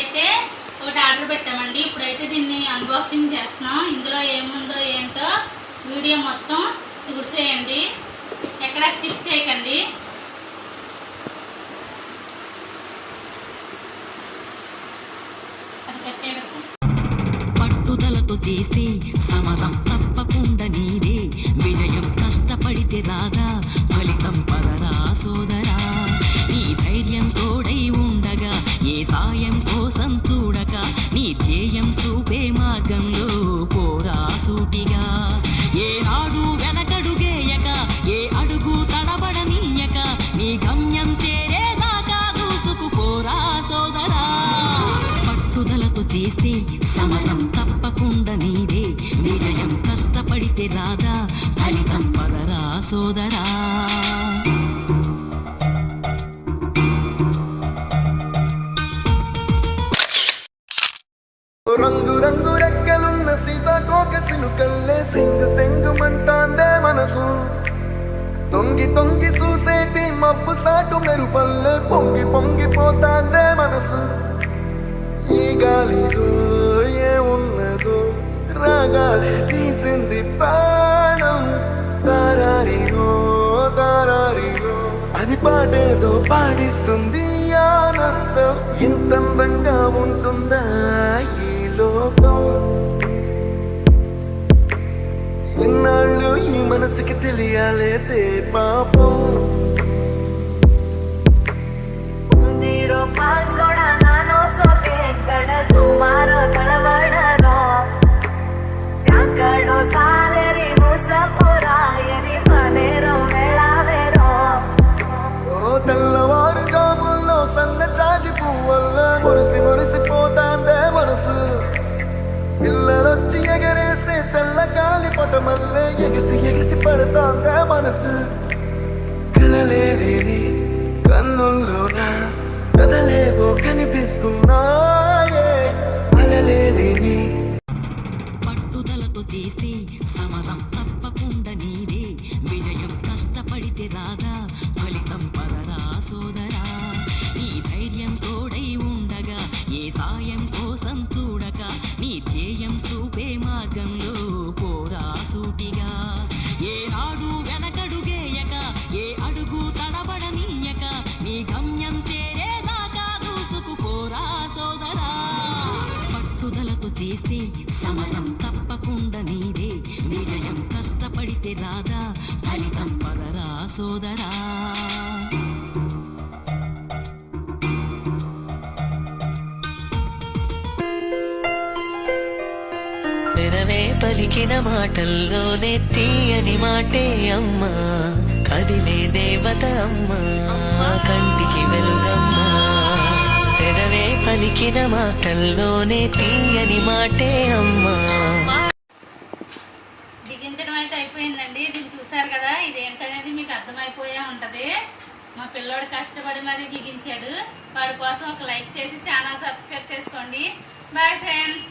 అయితే ఒకటి ఆర్డర్ పెట్టామండి. ఇప్పుడైతే దీన్ని అన్బాక్సింగ్ చేస్తున్నాం. ఇందులో ఏముందో ఏంటో వీడియో మొత్తం చూసేయండి. ఎక్కడ స్కిప్ చేయకండి. అది కట్టే పట్టుదలతో చేస్తే సమరం తప్పకుండా నీదే. విజయం కష్టపడితే రాగా ఫలితం పదరా విజయం చూపే మార్గంలో పోరా సూటిగా. ఏ నాడు వెనకడుగేయక ఏ అడుగు తడబడనీయక నీ గమ్యం చేరేదాకా దూసుకుపోరా సోదరా. పట్టుదలతో చేస్తే సమరం తప్పకుండా నీదే. విజయం కష్టపడితే రాదా ఫలితం పదరా సోదరా. రంగు రంగు రెక్కలున్న సీతాకోక సినుకల్లే సెంగు సెంగుమంటాందే మనసు. తొంగి తొంగి చూసేటి మబ్బు సాటు మెరుపల్లే పొంగి పొంగిపోతాందే మనసు. ఈ గాలిలో ఏమున్నదో రాగాలే తీసింది ప్రాణం. దారారిలో దారారిలో అని పాడేదో పాడిస్తుంది ఆనందం. ఇంత అందంగా ఉంటుందా ఈ లోకం ఎన్నాళ్ళు ఈ మనసుకి తెలియాలేదే పాపం ನೀರು ಪಾಲ್ಕೊಡ ನಾನು ಸೋತೆ ಕಡ ಸುಮಾರು ಕಳವಡರೋ ಸ್ಯಾಂಕಡೋ ಸಾಲೆರಿ ಮುಸಪುರ ಎರಿ ಮನೆರೋ ಮೇಳಾವೆರೋ ఓ తెల్లవారు జాముల్లో సన్న చాచి పువ్వల్ల మురిసి మురిసిపోతాందే పటమల్లే ఎగిసి ఎగిసి పడతాందే మనసు కలలేని కన్నుల్లోన కదలేవో కనిపిస్తున్నాయే అలలేని పట్టుదలతో చేస్తే సమరం తప్పకుండా నీదే విజయం కష్టపడితే రాగా సమరం తప్పకుండా నీదే. విజయం కష్టపడితే రాదా ఫలితం పదరా సోదరా. పెదవే పలికిన మాటల్లోనే తీయని మాటే అమ్మా. కదిలే దేవత అమ్మా. కంటికి పలికిన మాటల్లోనే తీయని మాటే అమ్మా. బిగించడం అయితే అయిపోయిందండి. దీన్ని చూసారు కదా ఇది ఏంటనేది మీకు అర్థమైపోయే ఉంటది. మా పిల్లోడు కష్టపడి మరీ బిగించాడు వాడి కోసం ఒక లైక్ చేసి ఛానల్ సబ్స్క్రైబ్ చేసుకోండి. Bye friends.